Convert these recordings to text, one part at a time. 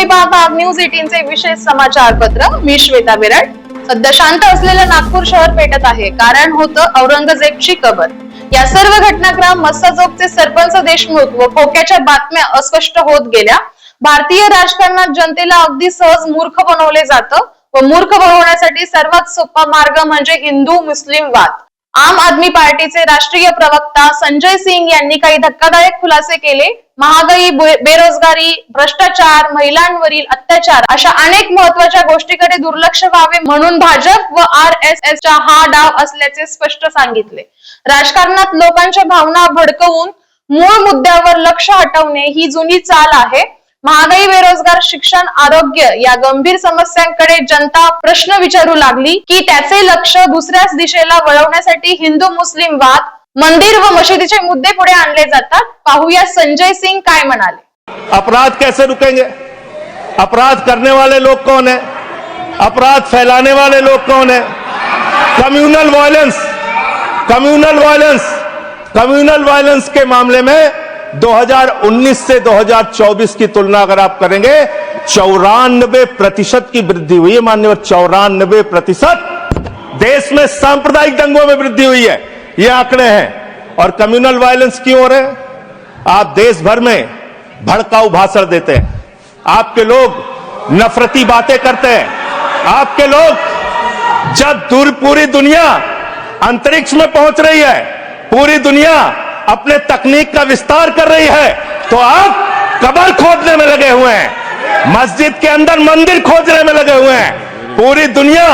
तुम्ही पाहत आहात न्यूज एटीनचे विशेष समाचार पत्र मी श्वेता विराट सध्या शांत असलेलं नागपूर शहर पेटत आहे. कारण होतं औरंगजेबची कबर. या सर्व घटनाक्रम मस्साजोगचे सरपंच देशमुख व खोक्याच्या बातम्या अस्पष्ट होत गेल्या. भारतीय राजकारणात जनतेला अगदी सहज मूर्ख बनवले जातं व मूर्ख बनवण्यासाठी सर्वात सोपा मार्ग म्हणजे हिंदू मुस्लिम वाद. आम आदमी पार्टीचे राष्ट्रीय प्रवक्ता संजय सिंग यांनी काही धक्कादायक खुलासे केले. महागाई बेरोजगारी भ्रष्टाचार महिलांवरील अत्याचार अशा अनेक महत्त्वाच्या गोष्टीकडे दुर्लक्ष व्हावे म्हणून भाजप व आर एस एस चा हा डाव असल्याचे स्पष्ट सांगितले. राजकारणात लोकांच्या भावना भडकवून मूळ मुद्द्यावर लक्ष हटवणे ही जुनी चाल आहे. महागाई बेरोजगार शिक्षण आरोग्य या गंभीर समस्यांकडे जनता प्रश्न विचारू लागली की त्याचे लक्ष दुसऱ्याच दिशेला वळवण्यासाठी हिंदू मुस्लिम वाद मंदिर व मशिदीचे मुद्दे पुढे आणले जातात. पाहूया संजय सिंग काय म्हणाले. अपराध कैसे रुकेंगे? अपराध करने वाले लोग कौन है? अपराध फैलाने वाले लोग कौन है? Communal violence communal violence communal violence के मामले में 2019 से 2024 की तुलना अगर आप करेंगे, चौरानबे प्रतिशत की वृद्धि हुई है मान्यवर चौरानबे प्रतिशत देश में सांप्रदायिक दंगों में वृद्धि हुई है। ये आंकड़े हैं। और कम्युनल वायलेंस क्यों हो रहे हैं। आप देश भर में भड़काऊ भाषण देते हैं। आपके लोग नफरती बातें करते हैं। आपके लोग जब दूर पूरी दुनिया अंतरिक्ष में पहुँच रही है, पूरी दुनिया अपने तकनीक का विस्तार कर रही है तो आप कबर खोदने में लगे हुए हैं। मस्जिद के अंदर मंदिर खोजने में लगे हुए हैं। पूरी दुनिया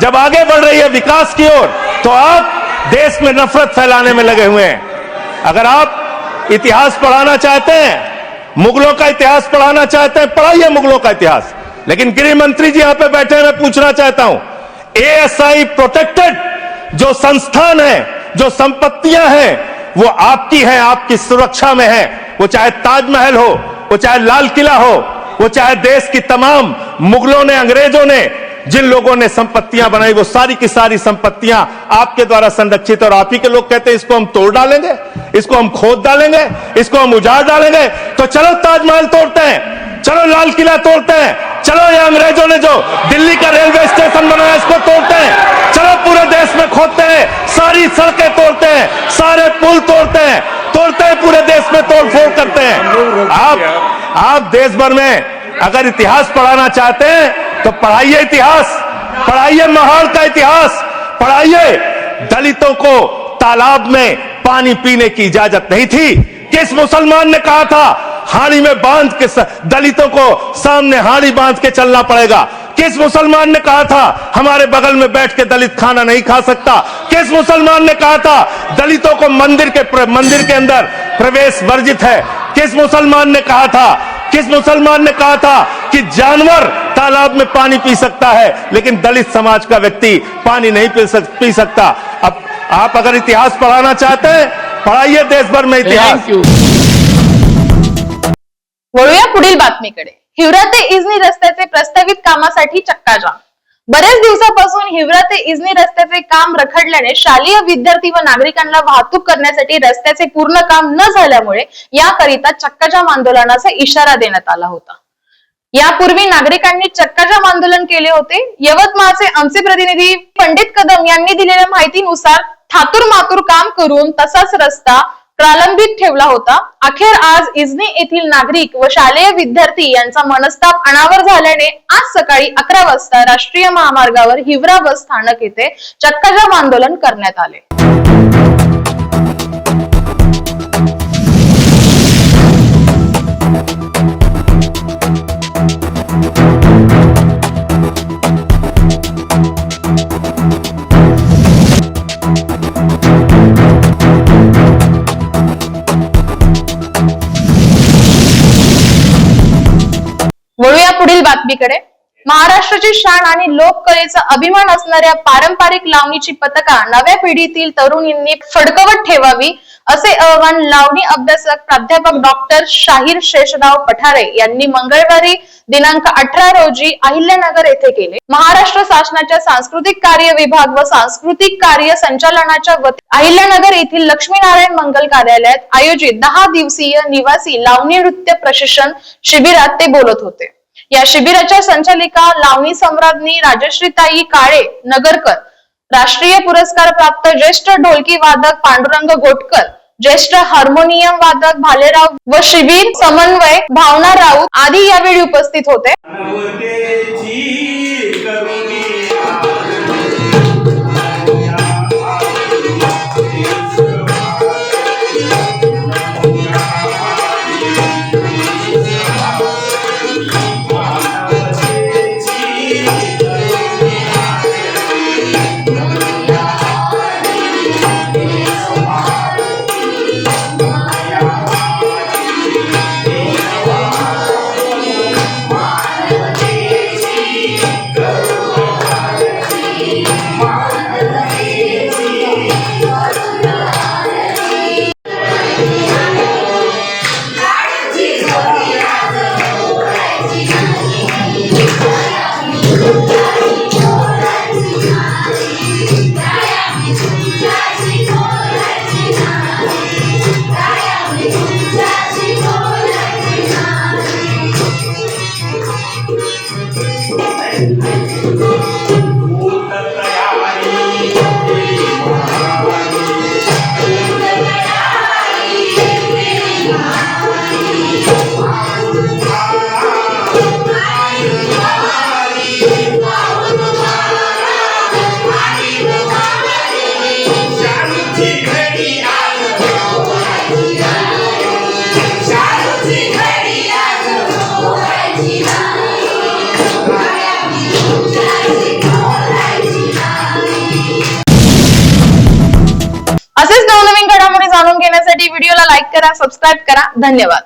जब आगे बढ़ रही है विकास की ओर तो आप देश में नफरत फैलाने में लगे हुए हैं। अगर आप इतिहास पढ़ाना चाहते हैं, मुगलों का इतिहास पढ़ाना चाहते हैं, पढ़ाइए मुगलों का इतिहास। लेकिन गृह मंत्री जी यहाँ पे बैठे मैं पूछना चाहता हूँ एएसआई प्रोटेक्टेड जो संस्थान है, जो संपत्तियाँ हैं, वो आपकी हैं, आपकी सुरक्षा में है। वो चाहे ताजमहल हो, वो चाहे लाल किला हो, वो चाहे देश की तमाम मुगलों ने, अंग्रेज़ों ने जिन लोगों ने संपत्तियाँ बनाई वो सारी की सारी संपत्तियाँ आपके द्वारा संरक्षित और आप ही के लोग कहते हैं इसको हम तोड़ डालेंगे इसको हम खोद डालेंगे इसको हम उजाड़ डालेंगे। तो चलो ताजमहल तोड़ते हैं चलो लाल किला तोड़ते हैं चलो ये अंग्रेज़ों ने जो दिल्ली का रेलवे स्टेशन बनाया इसको तोड़ते हैं। चलो पूरे देश में खोदते हैं सारी सड़कें तोड़ते हैं सारे पुल तोड़ते हैं तोड़ते हैं पूरे देश में तोड़ फोड़ करते हैं। आप आप देश भर में अगर इतिहास पढ़ाना चाहते हैं तो पढ़ाइए इतिहास, पढ़ाइए महाड़ का इतिहास, पढ़ाइए। दलितों को तालाब में पानी पीने की इजाज़त नहीं थी। किस मुसलमान ने कहा था, हाड़ी में बाँध के दलितों को सामने हाड़ी बाँध के चलना पड़ेगा? किस मुसलमान ने कहा था, हमारे बगल में बैठ के दलित खाना नहीं खा सकता? किस मुसलमान ने कहा था, दलितों को मंदिर के मंदिर के अंदर प्रवेश वर्जित है? किस मुसलमान ने कहा था किस मुसलमान ने कहा था कि जानवर तालाब में पानी पी सकता है लेकिन दलित समाज का व्यक्ति पानी नहीं पी, सक, पी सकता। अब आप अगर इतिहास पढ़ाना चाहते हैं पढ़ाइए देश भर में इतिहास। वळूया पुढील बातमीकडे. हिवरा ते इजनी रस्त्याचे प्रस्तावित कामासाठी चक्काजाम. बरेच दिवसापासून हिवरा ते इजनी रस्त्याचे काम रखडल्याने शालेय विद्यार्थी व नागरिकांना वाहतूक करण्यासाठी रस्त्याचे पूर्ण काम न झाल्यामुळे याकरिता चक्काजाम आंदोलनाचा इशारा देण्यात आला होता. यापूर्वी नागरिकांनी चक्काजाम आंदोलन केले होते. यवतमाळचे आमचे प्रतिनिधी पंडित कदम यांनी दिलेल्या माहितीनुसार थातूर मातूर काम करून तसाच रस्ता प्रलंबित ठेवला होता. अखेर आज इजनी येथील नागरिक व शालेय विद्यार्थी यांचा मनस्ताप अनावर झाल्याने आज सकाळी अकरा वाजता राष्ट्रीय महामार्गावर हिवरा बस स्थानक येथे चक्काजाम आंदोलन करण्यात आले. बातमीकडे. महाराष्ट्राची शान आणि लोककलेचा अभिमान असणाऱ्या पारंपरिक लावणीची पथका नव्या पिढीतील तरुणींनी फडकवत ठेवावी असे आवाहन लावणी अभ्यासक प्राध्यापक डॉक्टर शाहीर शेषराव पठारे यांनी मंगळवारी दिनांक अठरा रोजी अहिल्यानगर येथे केले. महाराष्ट्र शासनाच्या सांस्कृतिक कार्य विभाग व सांस्कृतिक कार्य संचालनाच्या वतीने अहिल्यानगर येथील लक्ष्मीनारायण मंगल कार्यालयात आयोजित दहा दिवसीय निवासी लावणी नृत्य प्रशिक्षण शिबिरात ते बोलत होते. या शिबिराच्या संचालिका लावणी सम्राज्ञी राजश्रीताई काळे नगरकर. राष्ट्रीय पुरस्कार प्राप्त ज्येष्ठ ढोलकी वादक पांडुरंग गोटकर ज्येष्ठ हार्मोनियम वादक भालेराव व शिबिर समन्वय भावना राऊत आदी यावेळी उपस्थित होते. असेच नवनवीन घडामोडी जाणून घेण्यासाठी व्हिडिओला लाईक करा सबस्क्राईब करा. धन्यवाद.